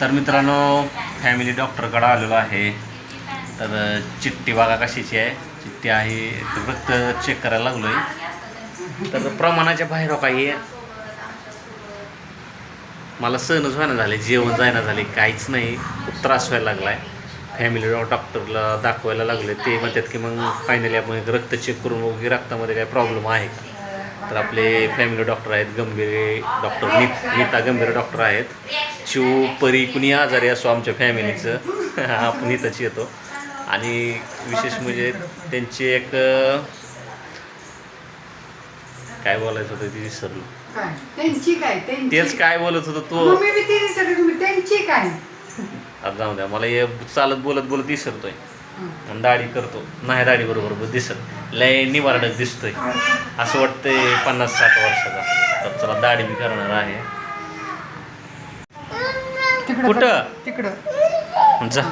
तर मित्रांनो फॅमिली डॉक्टरकडं आलेलो आहे. तर चिठ्ठी बघा कशाची आहे. चिठ्ठी आहे रक्त चेक करायला लागलो आहे तर प्रमाणाच्या बाहेर हो काही. मला सहनच व्हायला झाले जेवण जायना झाले काहीच नाही. खूप त्रास व्हायला लागला आहे फॅमिली डॉक्टरला दाखवायला लागले ते म्हणतात की मग फायनली आपण रक्त चेक करून बघू की रक्तामध्ये काय प्रॉब्लेम आहे का? तर आपले फॅमिली डॉक्टर आहेत गंभीर डॉक्टर नीत नीता गंभीर डॉक्टर आहेत. शिव परी कुणी आजारी असो आमच्या फॅमिलीचं आपण इथंच येतो. आणि विशेष म्हणजे त्यांची एक काय बोलायचं होतं ते विसरलो. त्यांची काय? तेच काय बोलत होतं तो. त्यांची काय? जाऊ द्या मला हे चालत बोलत बोलत विसरतोय. आणि दाढी करतो. नाही दाढी बरोबर दिसत लय निवारडक दिसतोय. असं वाटतंय पन्नास साठ वर्षाचा. तर चला दाढी मी करणार आहे. कुठं? तिकडं. जा.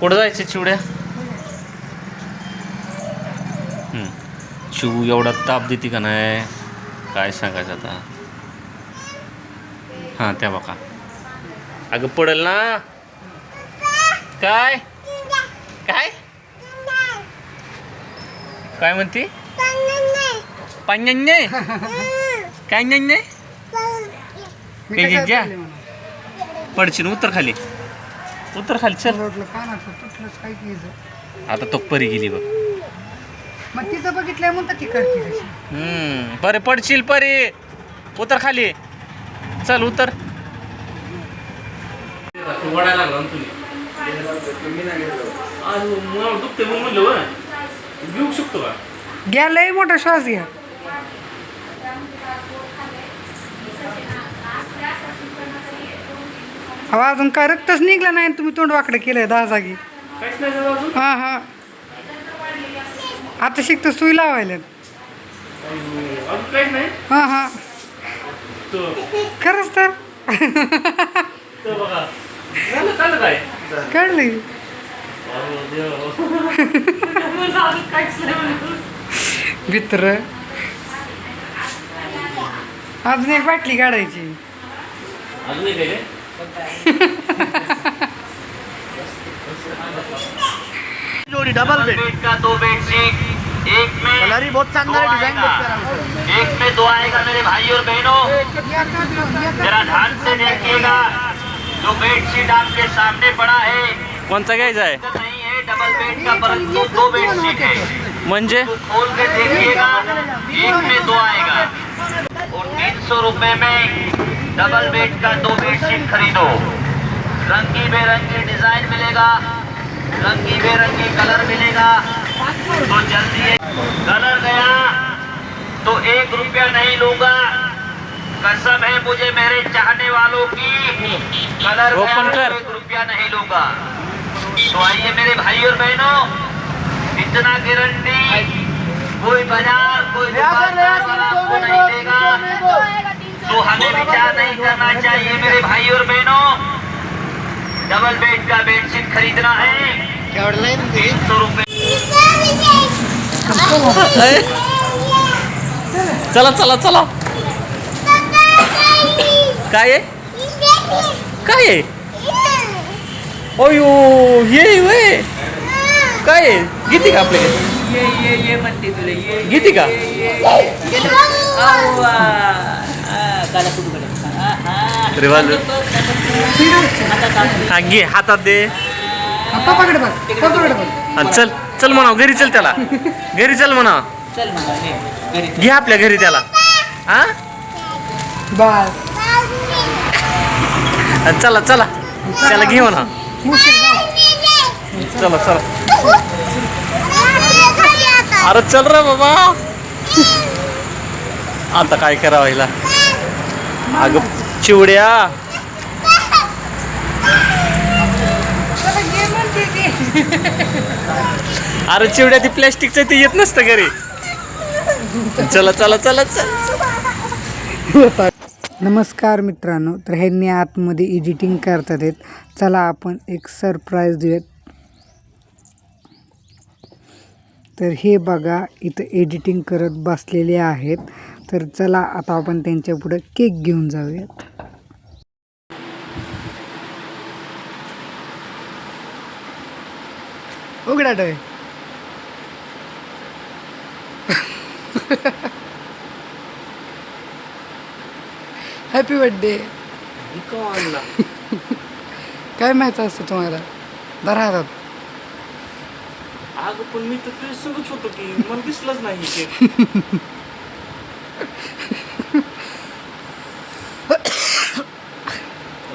कुठं जायचं चिवड्या? हम्म. चिव एवढा ताप देते का नाही? काय सांगायचं आता? हां त्या बघा. अगं पडेल ना? काय? काय? काय म्हणते? पाण्याने. काय नाही काय काय घ्या? पडशील उतर खाली. उतर खाली चल. आता तो परी गेली बघ. मग तिचं बघितलंय म्हणतात ती करते तशी. हम्म बरे पडशील परी. उतर खाली. चल उतर. वडायला लागला ना तुम्ही? आज मला दुखते मग म्हणलं व घेऊ शकतो का? घ्या लय मोठा श्वास घ्या. अहो अजून काय रक्तच निघलं नाही आणि तुम्ही तोंड वाकडं केलंय दहा जागी. काहीच नाही झालं अजून? हा हा. आता शिकतो सुई लावायला. अजून काहीच नाही? हा हा. तो खरंच तर. तो बघा. झालं झालं काय? देवा. मला अजून. भित्र एक बाटली काढायची? जोड़ी डबल बेड का दो एक में कलर ही बहुत शानदार है डिजाइन है एक में दो आएगा मेरे भाई और बहनों जरा ध्यान से देखिएगा जो बेड शीट आपके सामने पड़ा है। कौन सा आहे तो नहीं है डबल बेड का परंतु दो बेड शीट है। म्हणजे तो खोल के देखिएगा एक में दो आएगा। और तीन सौ रुपए में डबल बेड का दो बेड शीट खरीदो। रंगी बेरंगी डिज़ाइन मिलेगा रंगी बेरंगी कलर मिलेगा। तो जल्दी कलर गया तो एक रुपया नहीं लूँगा। कसम है मुझे मेरे चाहने वालों की कलर ओपन कर। एक रुपया नहीं लूँगा। तो आइए मेरे भाई और बहनों इतना गारंटी कोई बाज़ार कोई आपको नहीं देगा। तो हमें विचार नहीं करना चाहिए मेरे भाई और बहनों। डबल बेड का बेडशीट खरीदना है। तीन सौ रुपए चला चला चला। काय आहे? काय आहे? अयो ये वय. काय आहे? घेते का आपल्याकडे? ये घेते का? कडे हा, घे हातात दे. पकडे बघ चल चल म्हणाव घरी चल त्याला. घरी चल म्हणा. घे आपल्या घरी त्याला. हा? बस. चला चला. त्याला घे म्हणा चला चला. अरे चल रे बाबा. आता काय करावं हिला? अग चिवड्या. ती. अरे चिवड्या ती प्लॅस्टिकचं ते येत नसतं घरी. चला चला चला चल. नमस्कार मित्रांनो तर ह्यांनी आतमध्ये एडिटिंग करतात आहेत. चला आपण एक सरप्राईज देऊयात. तर हे बघा इथं एडिटिंग करत बसलेले आहेत. तर चला आता आपण त्यांच्या पुढं केक घेऊन जाऊयात. उघडा डोळे. हॅपी बर्थडे काय माहीत असतं तुम्हाला दरा हातात अगं पण मी तर तुझ्या होतो की मला दिसलंच नाही केक.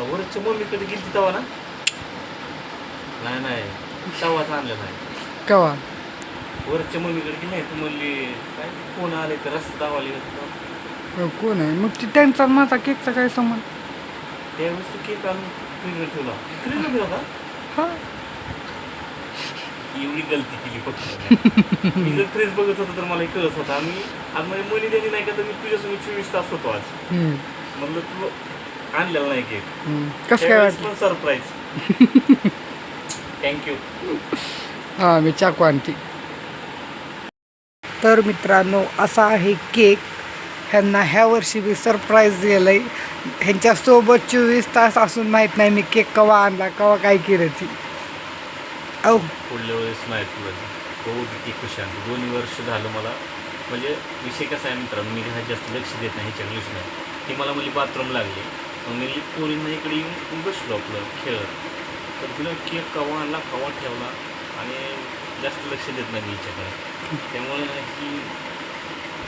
वरच्या मम्मीकडे गेली तेव्हा ना? नाही नाही. तेव्हाच आणलं नाही. कवा? वरच्या मम्मीकडे गेली नाही तू म्हणली काय कोण आले तर रस्ता दावाले कोण आहे? मग ती त्यांचा आणि माझा केकचा काय संबंध? त्यावेळेस तू केक आणून फ्रीजवर ठेवला. फ्रीजवर ठेवला का? हा. एवढी गलती केली फक्त. मी जर फ्रीज बघत होतो तर मला हे कळत होतं. आम्ही आज माझी मुली त्यांनी नाही का तर मी तुझ्यासमोर चोवीस तास होतो आज. हम्म, म्हणलं तू आणलेला नाही केक. हम्म. कसं काय वाटलं? पण सरप्राईज थँक्यू हां मी चाकू आणते. तर मित्रांनो असा आहे केक ह्यांना ह्या वर्षी मी सरप्राईज दिलं आहे ह्यांच्यासोबत चोवीस तास असून माहीत नाही मी केक कवा आणला कवा काय केलं ती. औ. पुढल्या वेळेस नाही तुला खुशांत किती दोन्ही वर्ष झालं मला. म्हणजे विषय कसा आहे मित्रांनो मी ह्या जास्त लक्ष देत नाही ह्याच्या लक्ष नाही. ती मला म्हणजे बाथरूम लागली. मग मी पोरींना इकडे येऊन बसलो आपलं खेळत तर तिला केक कवा आणला कवा ठेवला आणि जास्त लक्ष देत नाही मी हिच्याकडे. त्यामुळे ही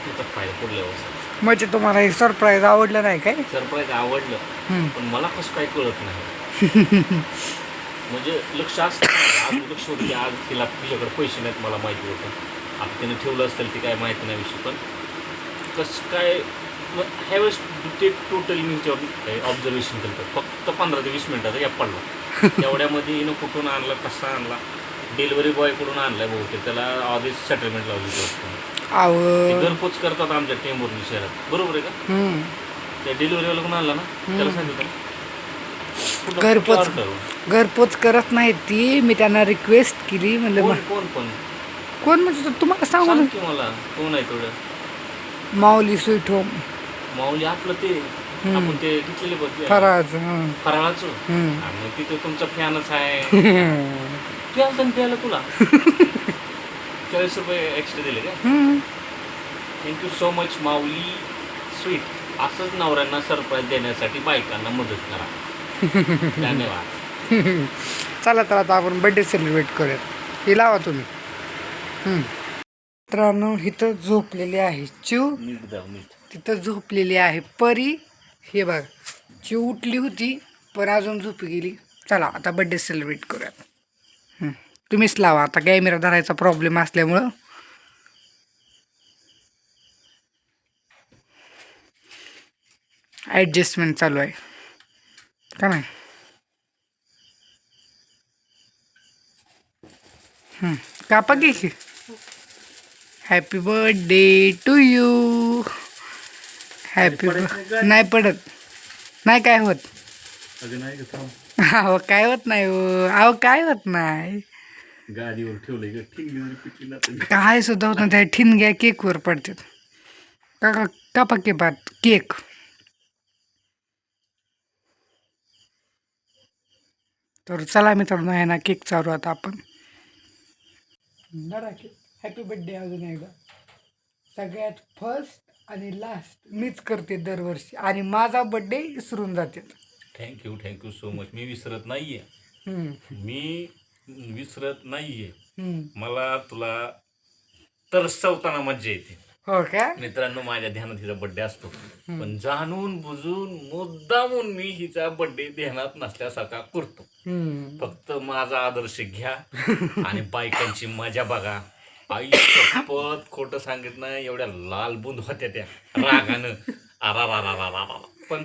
पुढल्या वर्षी म्हणजे तुम्हाला हे सरप्राईज आवडलं नाही काय? सरप्राईज आवडलं हम्म. पण मला कसं काय कळत नाही. म्हणजे लक्ष असतं आज लक्ष होतं की आज तिला तुझ्याकडे पैसे नाहीत मला माहिती होतं. आता तिने ठेवलं असेल ते काय माहिती नाही विषय पण कसं काय मग ह्यावेळेस ते टोटली मी ऑब्झर्वेशन केलं होतं. फक्त पंधरा ते वीस मिनिटाचा या पडला. तेवढ्यामध्ये हिनं कुठून आणला कसा आणला? डिलिव्हरी बॉयकडून आणलाय बहुतेक. त्याला आधीच सेटलमेंट लावली होती ते घरपोच करतात आमच्या टेंबुर्णी शहरात. बरोबर आहे का? हम्म. त्या डिलिव्हरीवाला कोण आणला ना? त्याला सांगितलं. कुठं- घरपोच order? घरपोच करत नाही ती. मी त्यांना रिक्वेस्ट केली. म्हणलं कोण कोण पण कोण म्हणजे तो तुम्हाला सांगू सांग ना की मला. कोण आहे तेवढं? माऊली स्वीट होम माऊली आपलं ते. आपण ते घेतलेले बघ. ते फराळाचं. हं. आणि तिथे तुमचा फॅनच आहे. प्याल तर प्यायला तुला? चाळीस रुपये एक्स्ट्रा दिले का. थँक्यू सो मच माऊली. स्वीट असंच नवऱ्यांना सरप्राईज देण्यासाठी बायकांना मदत करा. धन्यवाद. चला तर आता आपण बर्थडे सेलिब्रेट करूयात. हे लावा तुम्ही. मित्रांनो इथं झोपलेली आहे चिव तिथं झोपलेली आहे परी. हे बघ चिव उठली होती पण अजून झोपी गेली. चला आता बर्थडे सेलिब्रेट करूयात. तुम्हीच लावा. आता कॅमेरा धरायचा प्रॉब्लेम असल्यामुळं. ॲडजस्टमेंट चालू आहे. का नाही. कापा की happy birthday to you happy नाही पडत. नाही काय होत? अहो काय होत नाही हो. अहो काय होत नाही? गादीवर ठेवलंय का? ठीक पिटली ना काय सुद्धा होत नाही त्या ठिणग्या केकवर पडतात. का का कापा के पात केक तर चला मित्रांनो आहे ना केक चालू आता आपण. हॅपी बर्थडे अजून एकदा. सगळ्यात फर्स्ट आणि लास्ट मीच करते दरवर्षी. आणि माझा बर्थडे विसरून जाते. Thank you thank you so much मी विसरत नाहीये. मी विसरत नाहीये. मला तुला तरसवताना मज्जा येते. हो का? मित्रांनो माझ्या ध्यानात हिचा बर्थडे असतो. पण जाणून बुजून मुद्दामून मी हिचा बर्थडे ध्यानात नसल्यासारखा करतो. फक्त माझा आदर्श घ्या आणि बायकांची मजा बघा. आई शपथ खोटं सांगित नाही एवढ्या लाल बुंद होत्या त्या रागानं. आरा. पण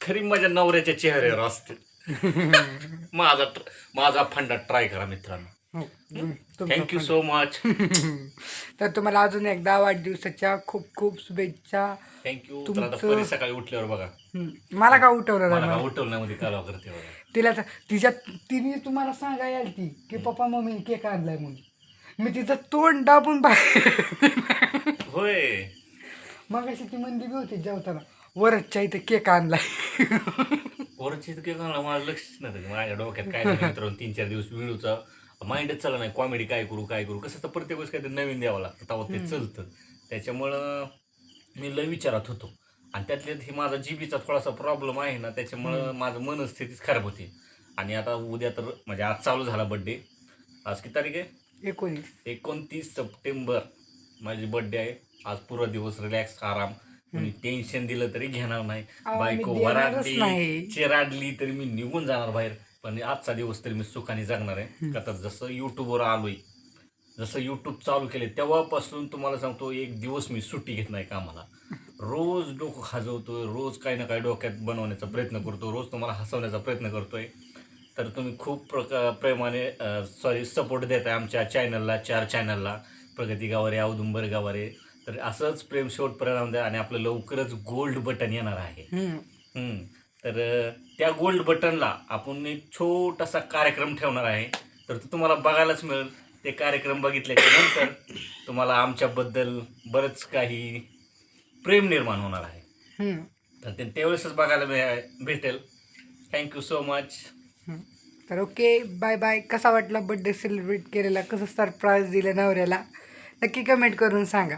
खरी माझ्या नवऱ्याच्या चेहऱ्यावर असते. माझा tr- माझा फंडा ट्राय करा मित्रांनो. हो, तुमचा थँक्यू सो मच तर तुम्हाला अजून एकदा वाढदिवसाच्या खूप खूप शुभेच्छा. थँक्यू तर आता तुमचं- परी सकाळी उठल्यावर बघा. हम्म. मला का उठवलं मला नाही? का मग? उठवण्यामध्ये कालवा करते बघा. तिला तर तिच्या तिने तुम्हाला सांगायला आली ती की पप्पा मम्मी केक आणलाय म्हणून. मी तिचं तोंड दाबून बाहेर होय. मग अशी ती मंदी बी होती जेवताना. वरच्या इथे केक आणलाय. वरची इतके का माझं लक्षच नव्हतं माझ्या डोक्यात काय मित्रांनो तीन चार दिवस विळूचा माइंडच चालला नाही. कॉमेडी काय करू काय करू? कसं तर प्रत्येक वेळेस काहीतरी नवीन द्यावं लागतं तेव्हा ते चलतं. त्याच्यामुळं मी लय विचारात होतो. आणि त्यातल्या ही माझा जीबीचा थोडासा प्रॉब्लेम आहे ना त्याच्यामुळं माझं मनस्थितीच खराब होती. आणि आता उद्या तर म्हणजे आज चालू झाला बड्डे आज किती तारीख आहे? एकोणीस. एकोणतीस सप्टेंबर. माझी बर्थडे आहे. आज पूर्ण दिवस रिलॅक्स आराम. कोणी टेन्शन दिलं तरी घेणार नाही. बायको वराडली. चिराडली तरी मी निघून जाणार बाहेर. पण आजचा दिवस तरी मी सुखाने जगणार आहे. का तर जसं युट्यूबवर आलोय जसं यूट्यूब चालू केले तेव्हापासून तुम्हाला सांगतो एक दिवस मी सुट्टी घेत नाही कामाला. रोज डोकं खाजवतोय रोज काही ना काही डोक्यात बनवण्याचा प्रयत्न करतो रोज तुम्हाला हसवण्याचा प्रयत्न करतोय. तर तुम्ही खूप प्रका प्रेमाने सॉरी सपोर्ट देत आहे आमच्या चॅनलला चार चॅनलला प्रगती गावारे औदुंबर गावारे. तर असंच प्रेम शेवटपर्यंत द्या आणि आपलं लवकरच गोल्ड बटन येणार आहे. हम्म. तर त्या गोल्ड बटनला आपण एक छोटासा कार्यक्रम ठेवणार आहे. तर तो तुम्हाला बघायलाच मिळेल. ते कार्यक्रम बघितल्याच्या नंतर तुम्हाला आमच्याबद्दल बरंच काही प्रेम निर्माण होणार आहे. तर ते त्यावेळेसच बघायला भेटेल. Thank you so much. तर ओके बाय बाय. कसा वाटला बड्डे सेलिब्रेट केलेला? कसं सरप्राईज दिलं नवऱ्याला? नक्की कमेंट करून सांगा.